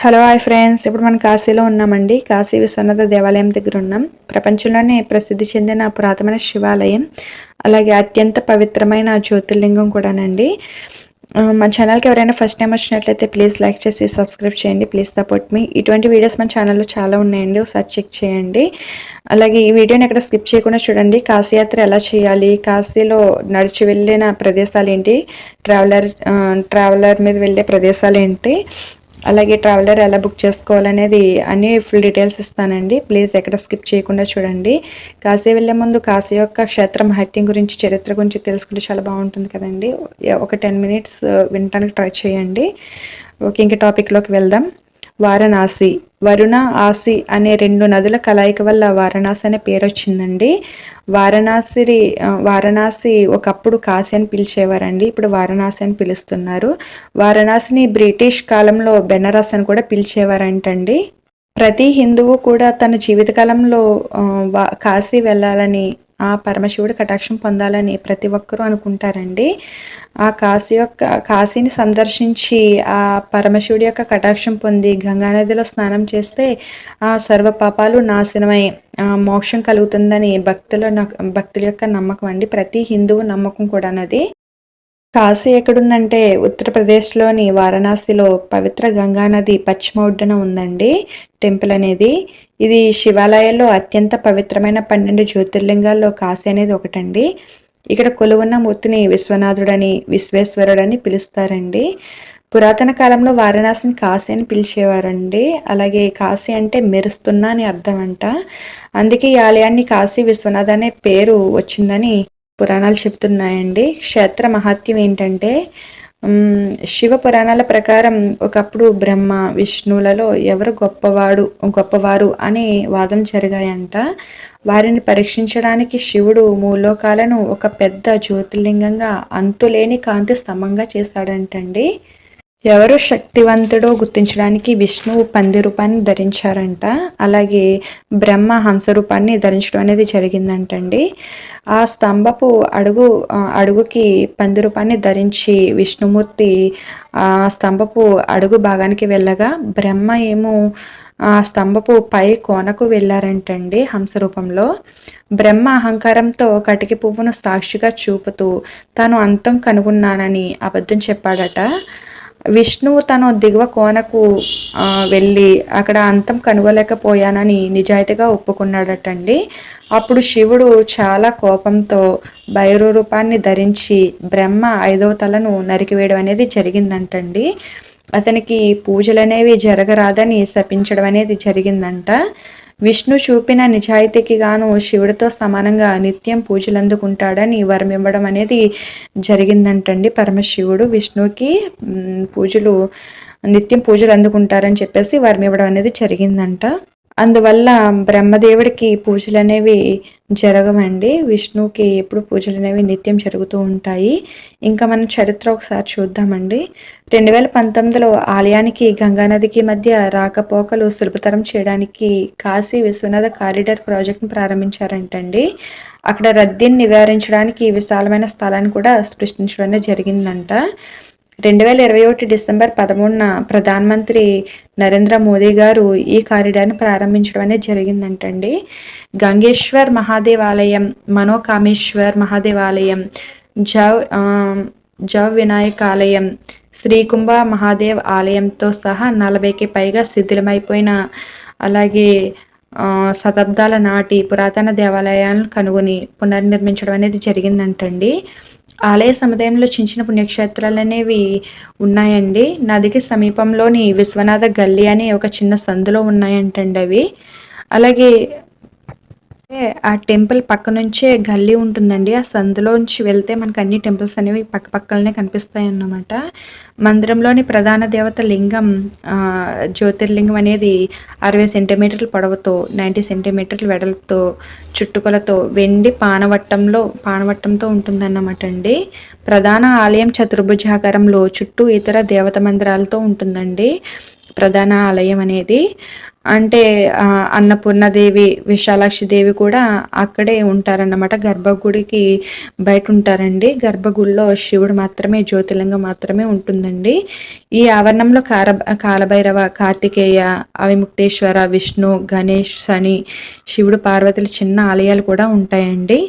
Hello hi friends. ఇప్పుడు మనం కాశీలో ఉన్నామండి. కాశీ విశ్వనాథ దేవాలయం దగ్గర ఉన్నాం. ప్రపంచంలోనే ప్రసిద్ధి చెందిన పురాతనమైన శివాలయం. అలాగే అత్యంత పవిత్రమైన జ్యోతిర్లింగం కూడానండి. మా మన ఛానల్కి ఎవరైనా ఫస్ట్ టైం వచ్చినట్లయితే ప్లీజ్ లైక్ చేసి సబ్స్క్రైబ్ చేయండి. ప్లీజ్ సపోర్ట్ మీ ఇటువంటి వీడియోస్ మన ఛానల్లో చాలా ఉన్నాయండి. ఒకసారి చెక్ చేయండి. అలాగే ఈ వీడియోని ఎక్కడ స్కిప్ చేయకుండా చూడండి. కాశీయాత్ర ఎలా చేయాలి? కాశీలో నడిచి వెళ్ళిన ప్రదేశాలు ఏంటి? ట్రావెలర్ ట్రావెలర్ మీద వెళ్ళే ప్రదేశాలు ఏంటి? అలాగే ట్రావెలర్ ఎలా బుక్ చేసుకోవాలనేది అన్ని ఫుల్ డీటెయిల్స్ ఇస్తానండి. ప్లీజ్ ఎక్కడ స్కిప్ చేయకుండా చూడండి. కాశీ వెళ్ళే ముందు కాశీ యొక్క క్షేత్ర మహత్యం గురించి చరిత్ర గురించి తెలుసుకుంటే చాలా బాగుంటుంది కదండి. ఒక టెన్ మినిట్స్ uh, వినటానికి ట్రై చేయండి. ఓకే ఇంకా టాపిక్లోకి వెళ్దాం. వారణాసి. వరుణ ఆసి అనే రెండు నదుల కలయిక వల్ల వారణాసి అనే పేరు వచ్చిందండి వారణాసి వారణాసి ఒకప్పుడు కాశీ అని పిలిచేవారండి. ఇప్పుడు వారణాసి అని పిలుస్తున్నారు. వారణాసిని బ్రిటిష్ కాలంలో బెనారస్ అని కూడా పిలిచేవారంటండి. ప్రతి హిందువు కూడా తన జీవితకాలంలో కాశీ వెళ్ళాలని ఆ పరమశివుడు కటాక్షం పొందాలని ప్రతి ఒక్కరూ అనుకుంటారండి. ఆ కాశీ యొక్క కాశీని సందర్శించి ఆ పరమశివుడి యొక్క కటాక్షం పొంది గంగానదిలో స్నానం చేస్తే ఆ సర్వ పాపాలు నాశనమై మోక్షం కలుగుతుందని భక్తుల భక్తుల యొక్క నమ్మకం అండి. ప్రతి హిందువు నమ్మకం కూడా అది కాశీ ఎక్కడుందంటే ఉత్తరప్రదేశ్లోని వారణాసిలో పవిత్ర గంగా నది పశ్చిమ ఒడ్డున ఉందండి టెంపుల్ అనేది. ఇది శివాలయాల్లో అత్యంత పవిత్రమైన పన్నెండు జ్యోతిర్లింగాల్లో కాశీ అనేది ఒకటండి. ఇక్కడ కొలువున్న మూర్తిని విశ్వనాథుడని విశ్వేశ్వరుడని పిలుస్తారండి. పురాతన కాలంలో వారణాసిని కాశీ అని పిలిచేవారండి. అలాగే కాశీ అంటే మెరుస్తున్నా అని అర్థం అంట అందుకే ఈ ఆలయాన్ని కాశీ విశ్వనాథ్ అనే పేరు వచ్చిందని పురాణాలు చెప్తున్నాయండి. క్షేత్ర మహత్యం ఏంటంటే శివ పురాణాల ప్రకారం ఒకప్పుడు బ్రహ్మ విష్ణువులలో ఎవరు గొప్పవాడు గొప్పవారు అని వాదన జరిగాయంట. వారిని పరీక్షించడానికి శివుడు మూలోకాలను ఒక పెద్ద జ్యోతిర్లింగంగా అంతులేని కాంతి స్తంభంగా చేశాడంటండి. ఎవరు శక్తివంతుడో గుర్తించడానికి విష్ణువు పంది రూపాన్ని ధరించారంట. అలాగే బ్రహ్మ హంస రూపాన్ని ధరించడం అనేది జరిగిందంటండి. ఆ స్తంభపు అడుగు అడుగుకి పంది రూపాన్ని ధరించి విష్ణుమూర్తి ఆ స్తంభపు అడుగు భాగానికి వెళ్ళగా బ్రహ్మ ఏమో ఆ స్తంభపు పై కోనకు వెళ్ళారంటండి హంస రూపంలో. బ్రహ్మ అహంకారంతో కటికి పువ్వును సాక్షిగా చూపుతూ తాను అంతం కనుగొన్నానని అబద్ధం చెప్పాడట. విష్ణువు తను దిగువ కోనకు వెళ్ళి అక్కడ అంతం కనుగొలేకపోయానని నిజాయితీగా ఒప్పుకున్నాడటండి. అప్పుడు శివుడు చాలా కోపంతో భైరు రూపాన్ని ధరించి బ్రహ్మ ఐదవ తలను నరికివేయడం అనేది జరిగిందంటండి. అతనికి పూజలు అనేవి జరగరాదని శపించడం అనేది జరిగిందంట. విష్ణు చూపిన నిజాయితీకి గాను శివుడితో సమానంగా నిత్యం పూజలు అందుకుంటాడని వరం ఇవ్వడం అనేది జరిగిందంటండి పరమశివుడు. విష్ణువుకి పూజలు నిత్యం పూజలు అందుకుంటారని చెప్పేసి వరం ఇవ్వడం అనేది జరిగిందంట. అందువల్ల బ్రహ్మదేవుడికి పూజలు అనేవి జరగవండి. విష్ణువుకి ఎప్పుడు పూజలు అనేవి నిత్యం జరుగుతూ ఉంటాయి. ఇంకా మనం చరిత్ర ఒకసారి చూద్దామండి. రెండు వేల పంతొమ్మిదిలో ఆలయానికి గంగానదికి మధ్య రాకపోకలు సులభతరం చేయడానికి కాశీ విశ్వనాథ కారిడార్ ప్రాజెక్ట్ను ప్రారంభించారంటండి. అక్కడ రద్దీని నివారించడానికి విశాలమైన స్థలాన్ని కూడా సృష్టించడం జరిగిందంట. రెండు వేల ఇరవై ఒకటి డిసెంబర్ పదమూడున ప్రధానమంత్రి నరేంద్ర మోదీ గారు ఈ కారిడార్ని ప్రారంభించడం అనేది జరిగిందంటండి. గంగేశ్వర్ మహాదేవాలయం మనోకామేశ్వర్ మహాదేవాలయం జవ్ జవ్ వినాయక్ ఆలయం శ్రీకుంభ మహాదేవ్ ఆలయంతో సహా నలభైకి పైగా శిథిలమైపోయిన అలాగే శతాబ్దాల నాటి పురాతన దేవాలయాలను కనుగొని పునర్నిర్మించడం అనేది జరిగిందంటండి. ఆలయ సముదాయంలో చిన్న చిన్న పుణ్యక్షేత్రాలు అనేవి ఉన్నాయండి. నదికి సమీపంలోని విశ్వనాథ గల్లి అనే ఒక చిన్న సందులో ఉన్నాయంటండి అవి. అలాగే ఆ టెంపుల్ పక్క నుంచే గల్లీ ఉంటుందండి. ఆ సందులోంచి వెళ్తే మనకు అన్ని టెంపుల్స్ అనేవి పక్క పక్కలనే కనిపిస్తాయి అన్నమాట మందిరంలోని ప్రధాన దేవత లింగం జ్యోతిర్లింగం అనేది అరవై సెంటీమీటర్ల పొడవుతో నైంటీ సెంటీమీటర్ల వెడల్పుతో చుట్టుకొలతో వెండి పానవట్టంలో పానవట్టంతో ఉంటుందన్నమాట అండి. ప్రధాన ఆలయం చతుర్భుజాకారంలో చుట్టూ ఇతర దేవత మందిరాలతో ఉంటుందండి. ప్రధాన ఆలయం అనేది. అంటే అన్నపూర్ణదేవి విశాలాక్షి దేవి కూడా అక్కడే ఉంటారన్నమాట. గర్భగుడికి బయట ఉంటారండి గర్భగుడిలో శివుడు మాత్రమే జ్యోతిలింగం మాత్రమే ఉంటుందండి. ఈ ఆవరణంలో కార కాలభైరవ కార్తికేయ అవిముక్తేశ్వర విష్ణు గణేష్ శని శివుడు పార్వతుల చిన్న ఆలయాలు కూడా ఉంటాయండి.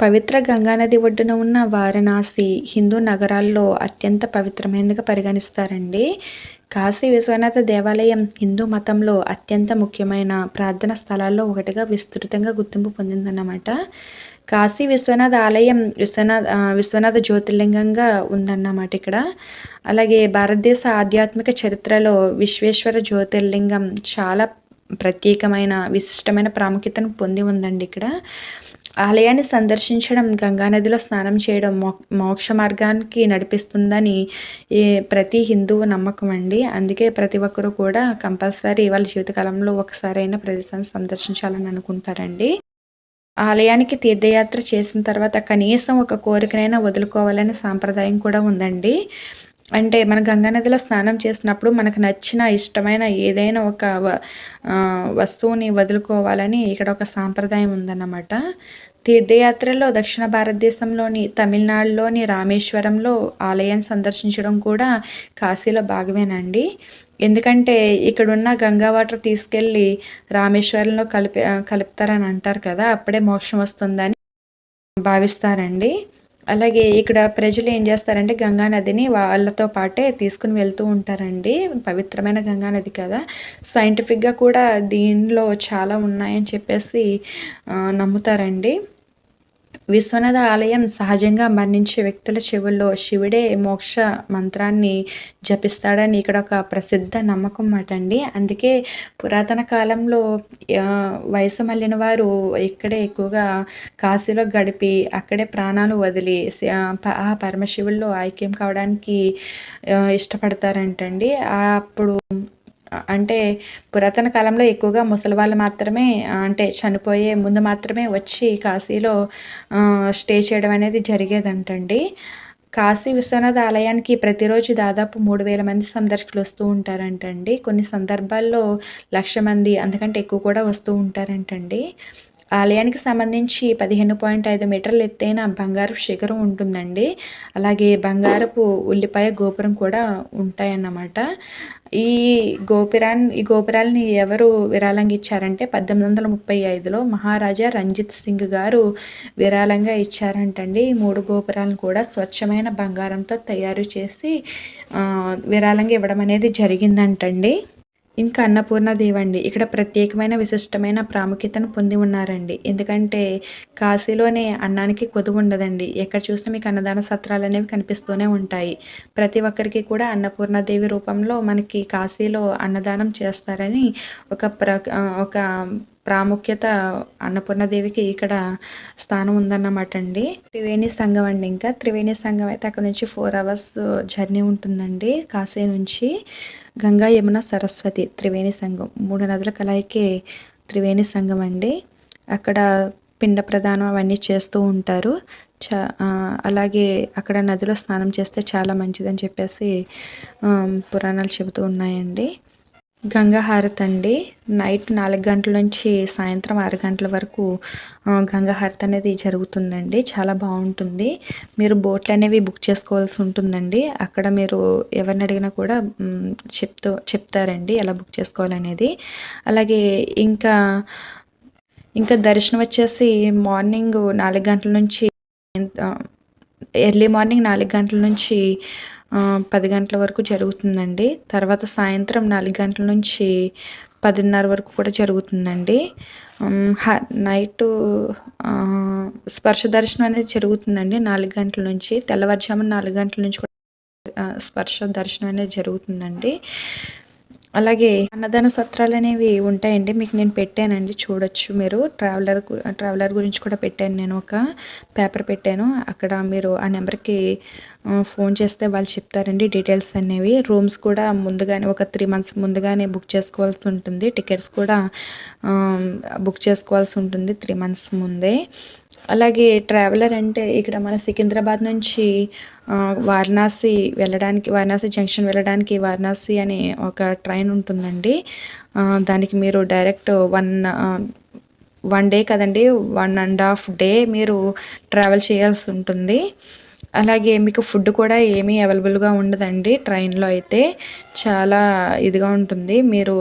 పవిత్ర గంగానది ఒడ్డున ఉన్న వారణాసి హిందూ నగరాల్లో అత్యంత పవిత్రమైనదిగా పరిగణిస్తారండి. కాశీ విశ్వనాథ దేవాలయం హిందూ మతంలో అత్యంత ముఖ్యమైన ప్రార్థన స్థలాల్లో ఒకటిగా విస్తృతంగా గుర్తింపు పొందిందన్నమాట. కాశీ విశ్వనాథ ఆలయం విశ్వనాథ విశ్వనాథ జ్యోతిర్లింగంగా ఉందన్నమాట ఇక్కడ. అలాగే భారతదేశ ఆధ్యాత్మిక చరిత్రలో విశ్వేశ్వర జ్యోతిర్లింగం చాలా ప్రత్యేకమైన విశిష్టమైన ప్రాముఖ్యతను పొంది ఉందండి ఇక్కడ. ఆలయాన్ని సందర్శించడం గంగానదిలో స్నానం చేయడం మో మోక్ష మార్గానికి నడిపిస్తుందని ప్రతి హిందువు నమ్మకం అండి. అందుకే ప్రతి ఒక్కరూ కూడా కంపల్సరీ వాళ్ళ జీవితకాలంలో ఒకసారైనా ప్రదేశాన్ని సందర్శించాలని అనుకుంటారండి. ఆలయానికి తీర్థయాత్ర చేసిన తర్వాత కనీసం ఒక కోరికనైనా వదులుకోవాలనే సాంప్రదాయం కూడా ఉందండి. అంటే మన గంగానదిలో స్నానం చేసినప్పుడు మనకు నచ్చిన ఇష్టమైన ఏదైనా ఒక వస్తువుని వదులుకోవాలని ఇక్కడ ఒక సాంప్రదాయం ఉందన్నమాట. తీర్థయాత్రలో దక్షిణ భారతదేశంలోని తమిళనాడులోని రామేశ్వరంలో ఆలయాన్ని సందర్శించడం కూడా కాశీలో భాగమేనండి. ఎందుకంటే ఇక్కడున్న గంగా వాటర్ తీసుకెళ్ళి రామేశ్వరంలో కలిపి కలుపుతారని అంటారు కదా అప్పుడే మోక్షం వస్తుందని భావిస్తారండి. అలాగే ఇక్కడ ప్రజలు ఏం చేస్తారంటే గంగా నదిని వాళ్ళతో పాటే తీసుకుని వెళ్తూ ఉంటారండి. పవిత్రమైన గంగా నది కదా. సైంటిఫిక్గా కూడా దీనిలో చాలా ఉన్నాయని చెప్పేసి నమ్ముతారండి. విశ్వనాథ ఆలయం సహజంగా మరణించే వ్యక్తుల చెవుల్లో శివుడే మోక్ష మంత్రాన్ని జపిస్తాడని ఇక్కడ ఒక ప్రసిద్ధ నమ్మకం మాట అండి అందుకే పురాతన కాలంలో వయసు మళ్ళిన వారు ఇక్కడే ఎక్కువగా కాశీలో గడిపి అక్కడే ప్రాణాలు వదిలి ఆ పరమశివుల్లో ఐక్యం కావడానికి ఇష్టపడతారంటండి. అప్పుడు అంటే పురాతన కాలంలో ఎక్కువగా ముసలి వాళ్ళు మాత్రమే అంటే చనిపోయే ముందు మాత్రమే వచ్చి కాశీలో స్టే చేయడం అనేది జరిగేదంటండి. కాశీ విశ్వనాథ ఆలయానికి ప్రతిరోజు దాదాపు మూడు వేల మంది సందర్శకులు వస్తూ ఉంటారంటండి. కొన్ని సందర్భాల్లో లక్ష మంది అంతకంటే ఎక్కువ కూడా వస్తూ ఉంటారంటండి. ఆలయానికి సంబంధించి పదిహేను పాయింట్ ఐదు మీటర్లు ఎత్తైన బంగారు శిఖరం ఉంటుందండి. అలాగే బంగారపు ఉల్లిపాయ గోపురం కూడా ఉంటాయన్నమాట. ఈ గోపురాన్ని ఈ గోపురాలని ఎవరు విరాళంగా ఇచ్చారంటే పద్దెనిమిది వందల ముప్పై ఐదులో మహారాజా రంజిత్ సింగ్ గారు విరాళంగా ఇచ్చారంటండి. ఈ మూడు గోపురాలను కూడా స్వచ్ఛమైన బంగారంతో తయారు చేసి విరాళంగా ఇవ్వడం అనేది జరిగిందంటండి. ఇంకా అన్నపూర్ణాదేవి అండి ఇక్కడ ప్రత్యేకమైన విశిష్టమైన ప్రాముఖ్యతను పొంది ఉన్నారండి. ఎందుకంటే కాశీలోనే అన్నానికి కొదువు ఉండదండి. ఎక్కడ చూసినా మీకు అన్నదాన సత్రాలు అనేవి కనిపిస్తూనే ఉంటాయి. ప్రతి ఒక్కరికి కూడా అన్నపూర్ణాదేవి రూపంలో మనకి కాశీలో అన్నదానం చేస్తారని ఒక ప్ర ఒక ప్రాముఖ్యత అన్నపూర్ణదేవికి ఇక్కడ స్థానం ఉందన్నమాట అండి త్రివేణి సంఘం అండి ఇంకా. త్రివేణి సంఘం అయితే అక్కడ నుంచి ఫోర్ అవర్స్ జర్నీ ఉంటుందండి. కాశీ నుంచి గంగా యమున సరస్వతి త్రివేణి సంఘం. మూడు నదుల కలయికే త్రివేణి సంఘం అండి. అక్కడ పిండ ప్రదానం అవన్నీ చేస్తూ ఉంటారు. చా అలాగే అక్కడ నదిలో స్నానం చేస్తే చాలా మంచిదని చెప్పేసి పురాణాలు చెబుతూ ఉన్నాయండి. గంగా హారతి అండి నైట్ నాలుగు గంటల నుంచి సాయంత్రం ఆరు గంటల వరకు గంగా హారతి అనేది జరుగుతుందండి. చాలా బాగుంటుంది. మీరు బోట్లు అనేవి బుక్ చేసుకోవాల్సి ఉంటుందండి. అక్కడ మీరు ఎవరిని అడిగినా కూడా చెప్తూ చెప్తారండి ఎలా బుక్ చేసుకోవాలనేది. అలాగే ఇంకా ఇంకా దర్శనం వచ్చేసి మార్నింగ్ నాలుగు గంటల నుంచి ఎర్లీ మార్నింగ్ నాలుగు గంటల నుంచి పది గంటల వరకు జరుగుతుందండి. తర్వాత సాయంత్రం నాలుగు గంటల నుంచి పదిన్నర వరకు కూడా జరుగుతుందండి. నైటు స్పర్శ దర్శనం అనేది జరుగుతుందండి నాలుగు గంటల నుంచి. తెల్లవారుజామున నాలుగు గంటల నుంచి కూడా స్పర్శ దర్శనం అనేది జరుగుతుందండి. అలాగే అన్నదాన సత్రాలు అనేవి ఉంటాయండి. మీకు నేను పెట్టానండి. చూడొచ్చు మీరు. ట్రావెలర్ ట్రావెలర్ గురించి కూడా పెట్టాను నేను. ఒక పేపర్ పెట్టాను. అక్కడ మీరు ఆ నెంబర్కి ఫోన్ చేస్తే వాళ్ళు చెప్తారండి డీటెయిల్స్ అనేవి. రూమ్స్ కూడా ముందుగానే ఒక త్రీ మంత్స్ ముందుగానే బుక్ చేసుకోవాల్సి ఉంటుంది. టికెట్స్ కూడా బుక్ చేసుకోవాల్సి ఉంటుంది త్రీ మంత్స్ ముందే. అలాగే ట్రావెలర్ అంటే ఇక్కడ మన సికింద్రాబాద్ నుంచి వారణాసి వెళ్ళడానికి వారణాసి జంక్షన్ వెళ్ళడానికి వారణాసి అనే ఒక ట్రైన్ ఉంటుందండి. దానికి మీరు డైరెక్ట్ వన్ వన్ డే కదండి వన్ అండ్ హాఫ్ డే మీరు ట్రావెల్ చేయాల్సి ఉంటుంది. అలాగే మీకు ఫుడ్ కూడా ఏమీ అవైలబుల్గా ఉండదండి ట్రైన్లో అయితే. చాలా ఇదిగా ఉంటుంది. మీరు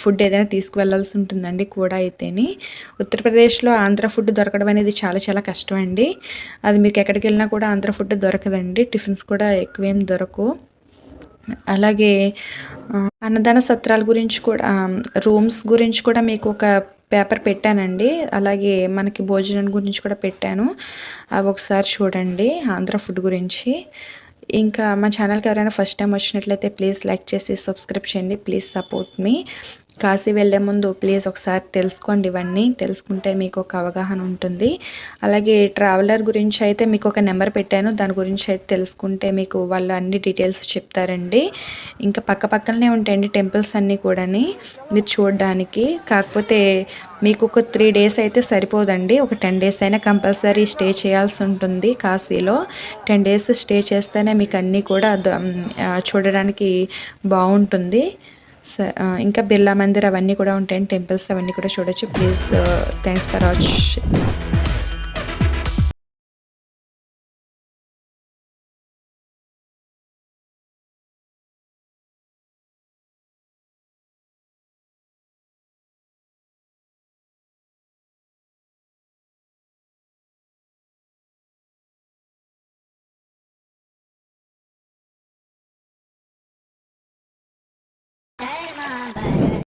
ఫుడ్ ఏదైనా తీసుకువెళ్ళాల్సి ఉంటుందండి కూడా అయితేని. ఉత్తరప్రదేశ్లో ఆంధ్ర ఫుడ్ దొరకడం అనేది చాలా చాలా కష్టం అండి అది మీకు ఎక్కడికి వెళ్ళినా కూడా ఆంధ్ర ఫుడ్ దొరకదండి. టిఫిన్స్ కూడా ఎక్కువేం దొరకవు అలాగే అన్నదాన సత్రాల గురించి కూడా రూమ్స్ గురించి కూడా మీకు ఒక పేపర్ పెట్టానండి. అలాగే మనకి భోజనం గురించి కూడా పెట్టాను. అవి ఒకసారి చూడండి ఆంధ్ర ఫుడ్ గురించి. ఇంకా మా ఛానల్కి ఎవరైనా ఫస్ట్ టైం వచ్చినట్లయితే ప్లీజ్ లైక్ చేసి సబ్స్క్రైబ్ చేయండి. ప్లీజ్ సపోర్ట్ మీ. కాశీ వెళ్ళే ముందు ప్లీజ్ ఒకసారి తెలుసుకోండి ఇవన్నీ. తెలుసుకుంటే మీకు ఒక అవగాహన ఉంటుంది. అలాగే ట్రావెలర్ గురించి అయితే మీకు ఒక నెంబర్ పెట్టాను. దాని గురించి అయితే తెలుసుకుంటే మీకు వాళ్ళు అన్ని డీటెయిల్స్ చెప్తారండి. ఇంకా పక్క పక్కనే ఉంటాయండి టెంపుల్స్ అన్నీ కూడాని. మీరు చూడడానికి. కాకపోతే మీకు ఒక త్రీ డేస్ అయితే సరిపోదండి. ఒక టెన్ డేస్ అయినా కంపల్సరీ స్టే చేయాల్సి ఉంటుంది కాశీలో. టెన్ డేస్ స్టే చేస్తేనే మీకు అన్నీ కూడా చూడడానికి బాగుంటుంది. ఇంకా బిర్లా మందిర్ అవన్నీ కూడా ఉంటాయండి టెంపుల్స్ అవన్నీ కూడా చూడొచ్చు. Please thanks for watch